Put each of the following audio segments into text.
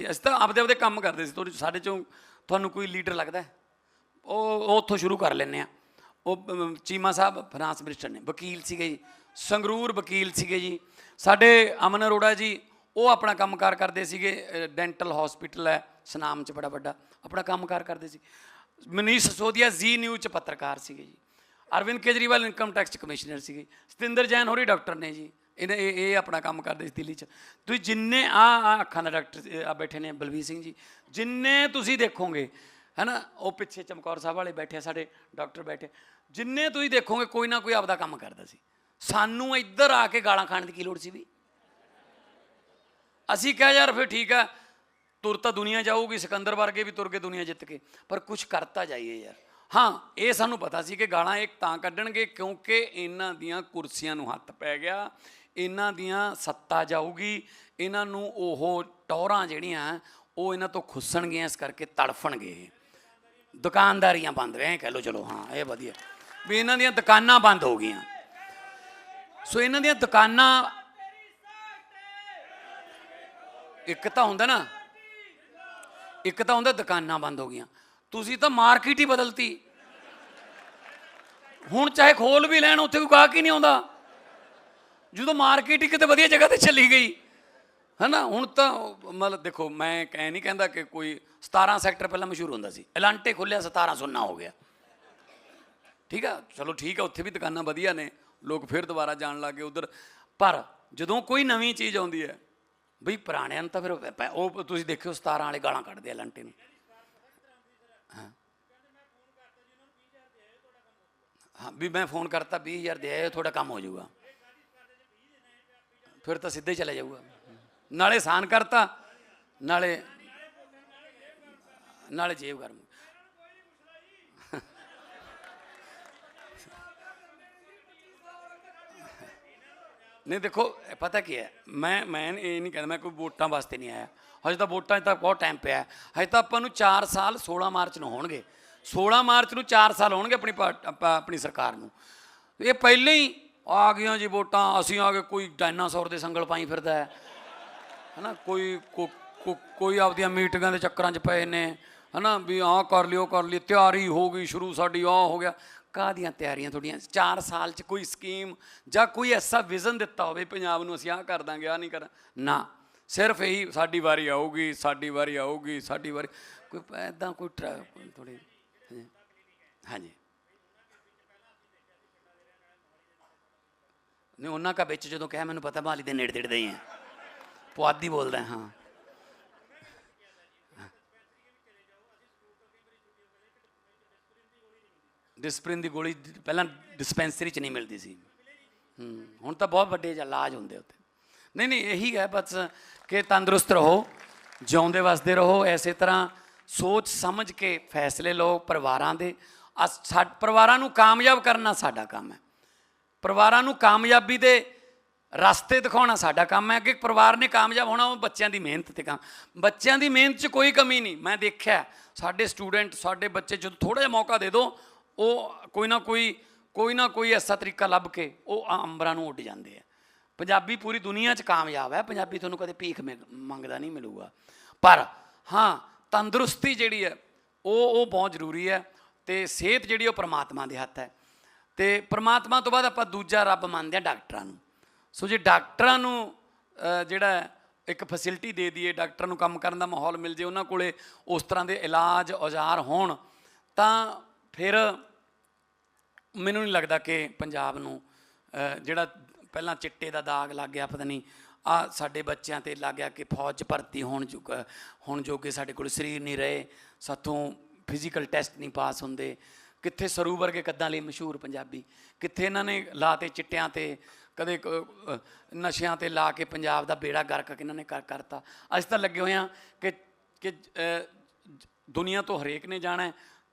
ਜੀ, ਅਸੀਂ ਤਾਂ ਆਪਦੇ ਆਪਦੇ ਕੰਮ ਕਰਦੇ ਸੀ ਤੁਹਾਡੇ ਸਾਡੇ ਚੋਂ ਤੁਹਾਨੂੰ ਕੋਈ ਲੀਡਰ ਲੱਗਦਾ ਉਹ ਉਹ ਉੱਥੋਂ ਸ਼ੁਰੂ ਕਰ ਲੈਂਦੇ ਆ ਉਹ ਚੀਮਾ ਸਾਹਿਬ, ਫਾਈਨਾਂਸ ਮਿਨਿਸਟਰ ਨੇ, ਵਕੀਲ ਸੀਗੇ ਜੀ, ਸੰਗਰੂਰ ਵਕੀਲ ਸੀਗੇ ਜੀ। ਸਾਡੇ ਅਮਨ ਅਰੋੜਾ ਜੀ, ਉਹ ਆਪਣਾ ਕੰਮਕਾਰ ਕਰਦੇ ਸੀਗੇ ਡੈਂਟਲ ਹਸਪੀਟਲ ਹੈ, ਸਨਾਮ ਚ ਬੜਾ ਵੱਡਾ, ਆਪਣਾ ਕੰਮਕਾਰ ਕਰਦੇ ਸੀ। ਮਨੀਸ਼ ਸੋਦੀਆ ਜ਼ੀ ਨਿਊਜ਼ ਚ ਪੱਤਰਕਾਰ ਸੀਗੇ ਜੀ। Arvind Kejriwal, income tax commissioner ਸੀਗੇ। ਸਤਿੰਦਰ ਜੈਨ ਹੋਰੀ ਡਾਕਟਰ ਨੇ ਜੀ। ਇਹਨੇ ਇਹ ਇਹ ਆਪਣਾ ਕੰਮ ਕਰਦੇ ਸੀ ਦਿੱਲੀ 'ਚ। ਤੁਸੀਂ ਜਿੰਨੇ ਆ ਆ ਅੱਖਾਂ ਦਾ ਡਾਕਟਰ ਆ ਬੈਠੇ ਨੇ ਬਲਵੀਰ ਸਿੰਘ ਜੀ ਜਿੰਨੇ ਤੁਸੀਂ ਦੇਖੋਗੇ ਹੈਨਾ ਉਹ ਪਿੱਛੇ ਚਮਕੌਰ ਸਾਹਿਬ ਵਾਲੇ ਬੈਠੇ ਆ, ਸਾਡੇ ਡਾਕਟਰ ਬੈਠੇ ਜਿੰਨੇ ਤੁਸੀਂ ਦੇਖੋਗੇ ਕੋਈ ਨਾ ਕੋਈ ਆਪਦਾ ਕੰਮ ਕਰਦਾ ਸੀ। ਸਾਨੂੰ ਇੱਧਰ ਆ ਕੇ ਗਾਲਾਂ ਖਾਣ ਦੀ ਕੀ ਲੋੜ ਸੀ ਵੀ? ਅਸੀਂ ਕਿਹਾ ਯਾਰ ਫਿਰ ਠੀਕ ਹੈ ਤੁਰ ਤਾਂ ਦੁਨੀਆ ਜਾਊਗੀ ਸਿਕੰਦਰ ਵਰਗੇ ਵੀ ਤੁਰ ਕੇ ਦੁਨੀਆ ਜਿੱਤ ਕੇ ਪਰ ਕੁਝ ਕਰਤਾ ਜਾਈਏ ਯਾਰ। ਹਾਂ ਇਹ ਸਾਨੂੰ ਪਤਾ ਸੀ ਕਿ ਗਾਲਾਂ ਇੱਕ ਤਾਂ ਕੱਢਣਗੇ ਕਿਉਂਕਿ ਇਹਨਾਂ ਦੀਆਂ ਕੁਰਸੀਆਂ ਨੂੰ ਹੱਥ ਪੈ ਗਿਆ ਇਹਨਾਂ ਦੀਆਂ ਸੱਤਾ ਜਾਊਗੀ, ਇਹਨਾਂ ਨੂੰ ਉਹ ਟੌਰਾਂ ਜਿਹੜੀਆਂ ਉਹ ਇਹਨਾਂ ਤੋਂ ਖੁੱਸਣਗੀਆਂ, ਇਸ ਕਰਕੇ ਤੜਫਣਗੇ। ਦੁਕਾਨਦਾਰੀਆਂ ਬੰਦ ਐ ਕਹਿ ਲਓ, ਚਲੋ, ਹਾਂ, ਇਹ ਵਧੀਆ। ਵੀ ਇਹਨਾਂ ਦੀਆਂ ਦੁਕਾਨਾਂ ਬੰਦ ਹੋ ਗਈਆਂ। ਸੋ ਇਹਨਾਂ ਦੀਆਂ ਦੁਕਾਨਾਂ ਇੱਕ ਤਾਂ ਹੁੰਦਾ ਨਾ, ਇੱਕ ਤਾਂ ਹੁੰਦਾ ਦੁਕਾਨਾਂ ਬੰਦ ਹੋ ਗਈਆਂ। ਤੁਸੀਂ ਤਾਂ ਮਾਰਕੀਟ ਹੀ ਬਦਲਤੀ। ਹੁਣ ਚਾਹੇ ਖੋਲ ਵੀ ਲੈਣ, ਉੱਥੇ ਕੋਈ ਗਾਹਕ ਹੀ ਨਹੀਂ ਆਉਂਦਾ। ਜਦੋਂ ਮਾਰਕੀਟ ਹੀ ਕਿਤੇ ਵਧੀਆ ਜਗ੍ਹਾ ਤੇ ਚਲੀ ਗਈ। ਹਨਾ? ਹੁਣ ਤਾਂ ਮਤਲਬ ਦੇਖੋ, ਮੈਂ ਕਹਿ ਨਹੀਂ ਕਹਿੰਦਾ ਕਿ ਕੋਈ 17 ਸੈਕਟਰ ਪਹਿਲਾਂ ਮਸ਼ਹੂਰ ਹੁੰਦਾ ਸੀ। ਐਲਾਂਟੇ ਖੁੱਲਿਆ 17 ਸੁੰਨਾ ਹੋ ਗਿਆ। ਠੀਕ ਆ? ਚਲੋ ਠੀਕ ਆ, ਉੱਥੇ ਵੀ ਦੁਕਾਨਾਂ ਵਧੀਆ ਨੇ। ਲੋਕ ਫਿਰ ਦੁਬਾਰਾ ਜਾਣ ਲੱਗੇ ਉਧਰ। ਪਰ ਜਦੋਂ ਕੋਈ ਨਵੀਂ ਚੀਜ਼ ਆਉਂਦੀ ਹੈ, ਬਈ ਪੁਰਾਣਿਆਂ ਨੂੰ ਤਾਂ ਫਿਰ ਉਹ ਤੁਸੀਂ ਦੇਖਿਓ 17 ਵਾਲੇ ਗਾਲਾਂ ਕੱਢਦੇ ਆ ਲੰਟੇ ਨੂੰ। ਹਾਂ। ਵੀ ਮੈਂ ਫੋਨ ਕਰਤਾ 20000 ਦੇ ਆਇਓ, ਤੁਹਾਡਾ ਕੰਮ ਹੋ ਜਾਊਗਾ। ਫਿਰ ਤਾਂ ਸਿੱਧੇ ਚਲੇ ਜਾਊਗਾ। ਨਾਲੇ ਸਾਨ ਕਰਤਾ, ਨਾਲੇ ਨਾਲੇ ਜੇਬ ਗਰਮ ਨਹੀਂ ਦੇਖੋ ਪਤਾ ਕੀ ਹੈ? ਮੈਂ ਮੈਂ ਇਹ ਨਹੀਂ ਕਹਿੰਦਾ ਮੈਂ ਕੋਈ ਵੋਟਾਂ ਵਾਸਤੇ ਨਹੀਂ ਆਇਆ। ਹਜੇ ਤਾਂ ਵੋਟਾਂ 'ਚ ਤਾਂ ਬਹੁਤ ਟਾਈਮ ਪਿਆ ਹਜੇ ਤਾਂ ਆਪਾਂ ਨੂੰ 4 ਸਾਲ 16 ਮਾਰਚ ਨੂੰ ਹੋਣਗੇ। 16 ਮਾਰਚ ਨੂੰ 4 ਸਾਲ ਹੋਣਗੇ ਆਪਣੀ ਪਾਰਟ- ਆਪਣੀ ਸਰਕਾਰ ਨੂੰ। ਇਹ ਪਹਿਲਾਂ ਹੀ ਆ ਗਈਆਂ ਜੀ ਵੋਟਾਂ, ਅਸੀਂ ਆ ਗਏ ਕੋਈ ਡਾਇਨਾਸੌਰ ਦੇ ਸੰਗਲ ਪਾਈ ਫਿਰਦਾ ਹੈ। ਹਨਾ, ਕੋਈ, ਕੋ- ਕੋ- ਕੋਈ ਆਪਦੀਆਂ ਮੀਟਿੰਗਾਂ ਦੇ ਚੱਕਰਾਂ 'ਚ ਪਏ ਨੇ। ਹਨਾ, ਵੀ ਆਹ ਕਰ ਲਿਓ, ਕਰ ਲਈ ਤਿਆਰੀ ਹੋ ਗਈ, ਸ਼ੁਰੂ ਸਾਡੀ ਆਹ ਹੋ ਗਿਆ। ਕਾਹਦੀਆਂ ਤਿਆਰੀਆਂ ਤੁਹਾਡੀਆਂ? 4 ਸਾਲ 'ਚ ਕੋਈ ਸਕੀਮ ਜਾਂ ਕੋਈ ਐਸਾ ਵਿਜ਼ਨ ਦਿੱਤਾ ਹੋਵੇ ਪੰਜਾਬ ਨੂੰ, ਅਸੀਂ ਆਹ ਕਰ ਦਾਂਗੇ, ਆਹ ਨਹੀਂ ਕਰ ਨਾ, ਸਿਰਫ ਇਹੀ, ਸਾਡੀ ਵਾਰੀ ਆਊਗੀ, ਸਾਡੀ ਵਾਰੀ ਆਊਗੀ, ਸਾਡੀ ਵਾਰੀ, ਕੋਈ ਐਦਾਂ ਕੋਈ ਥੋੜੀ ਹਾਂਜੀ। ਨਹੀਂ ਉਹਨਾਂ ਕਾ ਵਿੱਚ ਜਦੋਂ ਕਿਹਾ, ਮੈਨੂੰ ਪਤਾ ਮਾਲੀ ਦੇ ਨੇੜੇ ਤੇੜੇ ਦੇ ਹੀ ਆ ਪੁਆਧੀ ਬੋਲਦਾ ਹਾਂ ਡਿਸਪ੍ਰਿਨ ਦੀ ਗੋਲੀ ਪਹਿਲਾਂ ਡਿਸਪੈਂਸਰੀ 'ਚ ਨਹੀਂ ਮਿਲਦੀ ਸੀ। ਹੂੰ, ਹੁਣ ਤਾਂ ਬਹੁਤ ਵੱਡੇ ਇਲਾਜ ਹੁੰਦੇ ਉੱਥੇ। ਨਹੀਂ ਨਹੀਂ, ਇਹੀ ਹੈ ਬਸ ਕਿ ਤੰਦਰੁਸਤ ਰਹੋ, ਜਿਉਂਦੇ ਵਸਦੇ ਰਹੋ, ਐਸੇ ਤਰ੍ਹਾਂ ਸੋਚ ਸਮਝ ਕੇ ਫੈਸਲੇ ਲਓ ਪਰਿਵਾਰਾਂ ਦੇ। ਅਸ- ਪਰਿਵਾਰਾਂ ਨੂੰ ਕਾਮਯਾਬ ਕਰਨਾ ਸਾਡਾ ਕੰਮ ਹੈ। ਪਰਿਵਾਰਾਂ ਨੂੰ ਕਾਮਯਾਬੀ ਦੇ ਰਸਤੇ ਦਿਖਾਉਣਾ ਸਾਡਾ ਕੰਮ ਹੈ ਕਿ ਪਰਿਵਾਰ ਨੇ ਕਾਮਯਾਬ ਹੋਣਾ, ਉਹ ਬੱਚਿਆਂ ਦੀ ਮਿਹਨਤ ਤੇ ਕੰਮ। ਬੱਚਿਆਂ ਦੀ ਮਿਹਨਤ 'ਚ ਕੋਈ ਕਮੀ ਨਹੀਂ। ਮੈਂ ਦੇਖਿਆ, ਸਾਡੇ ਸਟੂਡੈਂਟ, ਸਾਡੇ ਬੱਚੇ ਜਦੋਂ ਥੋੜਾ ਜਿਹਾ ਮੌਕਾ ਦੇ ਦਿਓ ਉਹ ਕੋਈ ਨਾ ਕੋਈ ਕੋਈ ਨਾ ਕੋਈ ਐਸਾ ਤਰੀਕਾ ਲੱਭ ਕੇ ਉਹ ਅੰਬਰਾਂ ਨੂੰ ਉੱਡ ਜਾਂਦੇ ਆ। ਪੰਜਾਬੀ ਪੂਰੀ ਦੁਨੀਆ 'ਚ ਕਾਮਯਾਬ ਹੈ। ਪੰਜਾਬੀ ਤੁਹਾਨੂੰ ਕਦੇ ਭੀਖ ਮੰਗ- ਮੰਗਦਾ ਨਹੀਂ ਮਿਲੂਗਾ। ਪਰ ਹਾਂ, ਤੰਦਰੁਸਤੀ ਜਿਹੜੀ ਹੈ, ਉਹ ਉਹ ਬਹੁਤ ਜ਼ਰੂਰੀ ਹੈ ਤੇ ਸਿਹਤ ਜਿਹੜੀ ਉਹ ਪਰਮਾਤਮਾ ਦੇ ਹੱਥ ਹੈ। ਤੇ ਪ੍ਰਮਾਤਮਾ ਤੋਂ ਬਾਅਦ ਆਪਾਂ ਦੂਜਾ ਰੱਬ ਮੰਨਦੇ ਆ ਡਾਕਟਰਾਂ ਨੂੰ। ਸੋ ਜੇ ਡਾਕਟਰਾਂ ਨੂੰ ਜਿਹੜਾ ਇੱਕ ਫੈਸਿਲਿਟੀ ਦੇ ਦਈਏ, ਡਾਕਟਰਾਂ ਨੂੰ ਕੰਮ ਕਰਨ ਦਾ ਮਾਹੌਲ ਮਿਲ ਜੇ, ਉਹਨਾਂ ਕੋਲੇ ਉਸ ਤਰ੍ਹਾਂ ਦੇ ਇਲਾਜ, ਔਜ਼ਾਰ ਹੋਣ, ਤਾਂ ਫਿਰ ਮੈਨੂੰ ਨਹੀਂ ਲੱਗਦਾ ਕਿ ਪੰਜਾਬ ਨੂੰ ਜਿਹੜਾ ਪਹਿਲਾਂ ਚਿੱਟੇ ਦਾ ਦਾਗ ਲੱਗ ਗਿਆ, ਪਤਾ ਨਹੀਂ, ਆ ਸਾਡੇ ਬੱਚਿਆਂ ਤੇ ਲੱਗ ਗਿਆ ਕਿ ਫੌਜ 'ਚ ਭਰਤੀ ਹੋਣ ਜੋਗ ਹੁਣ ਜੋਗੇ ਸਾਡੇ ਕੋਲ ਸਰੀਰ ਨਹੀਂ ਰਹੇ, ਸਾਥੋਂ ਫਿਜ਼ੀਕਲ ਟੈਸਟ ਨਹੀਂ ਪਾਸ ਹੁੰਦੇ। ਕਿੱਥੇ ਸਰੂ ਵਰਗੇ ਕੱਦਾਂ ਲਈ ਮਸ਼ਹੂਰ ਪੰਜਾਬੀ? ਕਿੱਥੇ ਇਹਨਾਂ ਨੇ ਲਾਤੇ ਚਿੱਟਿਆਂ ਤੇ, ਕਦੇ ਕ- ਨਸ਼ਿਆਂ ਤੇ ਲਾ ਕੇ ਪੰਜਾਬ ਦਾ ਬੇੜਾ ਗਰਕ ਇਹਨਾਂ ਨੇ ਕਰ, ਕਰਤਾ। ਅੱਜ ਤਾਂ ਲੱਗੇ ਹੋਏ ਆ ਕਿ ਕਿ ਦੁਨੀਆ ਤੋਂ ਹਰੇਕ ਨੇ ਜਾਣਾ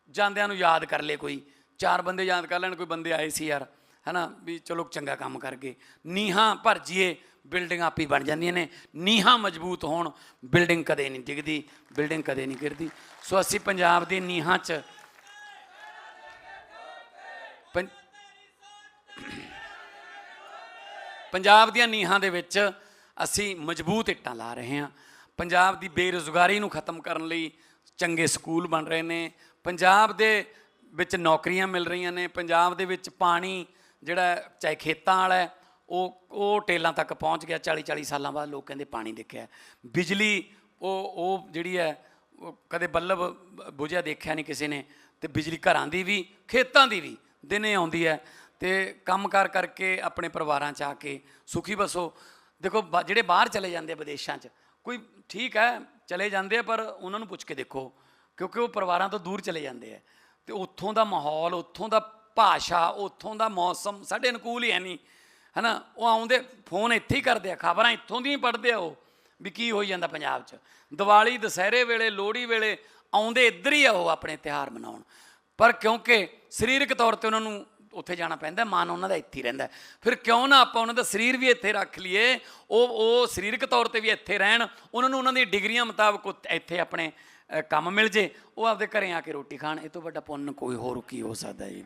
ਜਾਂਦਿਆਂ ਨੂੰ ਯਾਦ ਕਰ ਲੇ ਕੋਈ। ਚਾਰ ਬੰਦੇ ਯਾਦ ਕਰ ਲੈਣ, ਕੋਈ ਬੰਦੇ ਆਏ ਸੀ ਯਾਰ। ਹਨਾ? ਵੀ ਚਲੋ ਚੰਗਾ ਕੰਮ ਕਰ ਗਏ। ਨੀਹਾਂ ਭਰ ਜੀਏ, ਬਿਲਡਿੰਗ ਆਪੀ ਬਣ ਜਾਂਦੀਆਂ ਨੇ। ਨੀਹਾਂ ਮਜ਼ਬੂਤ ਹੋਣ, ਬਿਲਡਿੰਗ ਕਦੇ ਨਹੀਂ ਡਿੱਗਦੀ, ਬਿਲਡਿੰਗ ਕਦੇ ਨਹੀਂ ਗਿਰਦੀ। ਸੋ ਅਸੀਂ ਪੰਜਾਬ ਦੀ ਨੀਹਾਂ 'ਚ ਪੰਜਾਬ ਦੀਆਂ ਨੀਹਾਂ ਦੇ ਵਿੱਚ ਅਸੀਂ ਮਜ਼ਬੂਤ ਇੱਟਾਂ ਲਾ ਰਹੇ ਹਾਂ। ਪੰਜਾਬ ਦੀ ਬੇਰੁਜ਼ਗਾਰੀ ਨੂੰ ਖਤਮ ਕਰਨ ਲਈ ਚੰਗੇ ਸਕੂਲ ਬਣ ਰਹੇ ਨੇ। ਪੰਜਾਬ ਦੇ ਵਿੱਚ ਨੌਕਰੀਆਂ ਮਿਲ ਰਹੀਆਂ ਨੇ। ਪੰਜਾਬ ਦੇ ਵਿੱਚ ਪਾਣੀ ਜਿਹੜਾ ਚਾਹੇ ਖੇਤਾਂ ਵਾਲਾ ਹੈ, ਉਹ ਉਹ ਟੇਲਾਂ ਤੱਕ ਪਹੁੰਚ ਗਿਆ। 40 40 ਸਾਲਾਂ ਬਾਅਦ ਲੋਕ ਕਹਿੰਦੇ ਪਾਣੀ ਦੇਖਿਆ। ਬਿਜਲੀ ਉਹ ਉਹ ਜਿਹੜੀ ਹੈ ਉਹ ਕਦੇ ਬੱਲਬ ਬੁਝਿਆ ਦੇਖਿਆ ਨਹੀਂ ਕਿਸੇ ਨੇ। ਤੇ ਬਿਜਲੀ ਘਰਾਂ ਦੀ ਵੀ ਖੇਤਾਂ ਦੀ ਵੀ ਦਿਨੇ ਆਉਂਦੀ ਹੈ। ਤੇ ਕੰਮਕਾਰ ਕਰਕੇ ਆਪਣੇ ਪਰਿਵਾਰਾਂ 'ਚ ਆ ਕੇ ਸੁਖੀ ਬਸੋ। ਦੇਖੋ, ਬਾ- ਜਿਹੜੇ ਬਾਹਰ ਚਲੇ ਜਾਂਦੇ ਆ ਵਿਦੇਸ਼ਾਂ 'ਚ, ਕੋਈ ਠੀਕ ਹੈ, ਚਲੇ ਜਾਂਦੇ ਆ, ਪਰ ਉਹਨਾਂ ਨੂੰ ਪੁੱਛ ਕੇ ਦੇਖੋ, ਕਿਉਂਕਿ ਉਹ ਪਰਿਵਾਰਾਂ ਤੋਂ ਦੂਰ ਚਲੇ ਜਾਂਦੇ ਆ। ਤੇ ਉੱਥੋਂ ਦਾ ਮਾਹੌਲ, ਉੱਥੋਂ ਦਾ ਭਾਸ਼ਾ, ਉੱਥੋਂ ਦਾ ਮੌਸਮ ਸਾਡੇ ਅਨੁਕੂਲ ਹੀ ਹੈ ਨਹੀਂ, ਹਨਾ? ਉਹ ਆਉਂਦੇ, ਫੋਨ ਇੱਥੇ ਹੀ ਕਰਦੇ ਆ, ਖਬਰਾਂ ਇੱਥੋਂ ਦੀ ਹੀ ਪੜ੍ਹਦੇ ਆ ਉਹ, ਵੀ ਕੀ ਹੋਈ ਜਾਂਦਾ ਪੰਜਾਬ 'ਚ। ਦੀਵਾਲੀ, ਦੁਸਹਿਰੇ ਵੇਲੇ, ਲੋਹੜੀ ਵੇਲੇ ਆਉਂਦੇ ਇੱਧਰ ਹੀ ਆ ਉਹ ਆਪਣੇ ਤਿਉਹਾਰ ਮਨਾਉਣ। ਪਰ ਕਿਉਂਕਿ ਸਰੀਰਕ ਤੌਰ ਤੇ ਉਹਨਾਂ ਨੂੰ ਉੱਥੇ ਜਾਣਾ ਪੈਂਦਾ, ਮਨ ਉਹਨਾਂ ਦਾ ਇੱਥੇ ਹੀ ਰਹਿੰਦਾ ਫਿਰ ਕਿਉਂ ਨਾ ਆਪਾਂ ਉਹਨਾਂ ਦਾ ਸਰੀਰ ਵੀ ਇੱਥੇ ਰੱਖ ਲਈਏ, ਉਹ ਉਹ ਸਰੀਰਕ ਤੌਰ ਤੇ ਵੀ ਇੱਥੇ ਰਹਿਣ, ਉਹਨਾਂ ਨੂੰ ਉਹਨਾਂ ਦੀਆਂ ਡਿਗਰੀਆਂ ਮੁਤਾਬਕ ਉੱਥੇ- ਇੱਥੇ ਆਪਣੇ ਕੰਮ ਮਿਲ ਜੇ, ਉਹ ਆਪਦੇ ਘਰੇ ਆ ਕੇ ਰੋਟੀ ਖਾਣ, ਇਹ ਤੋਂ ਵੱਡਾ ਪੁੰਨ ਕੋਈ ਹੋਰ ਕੀ ਹੋ ਸਕਦਾ ਜੀ।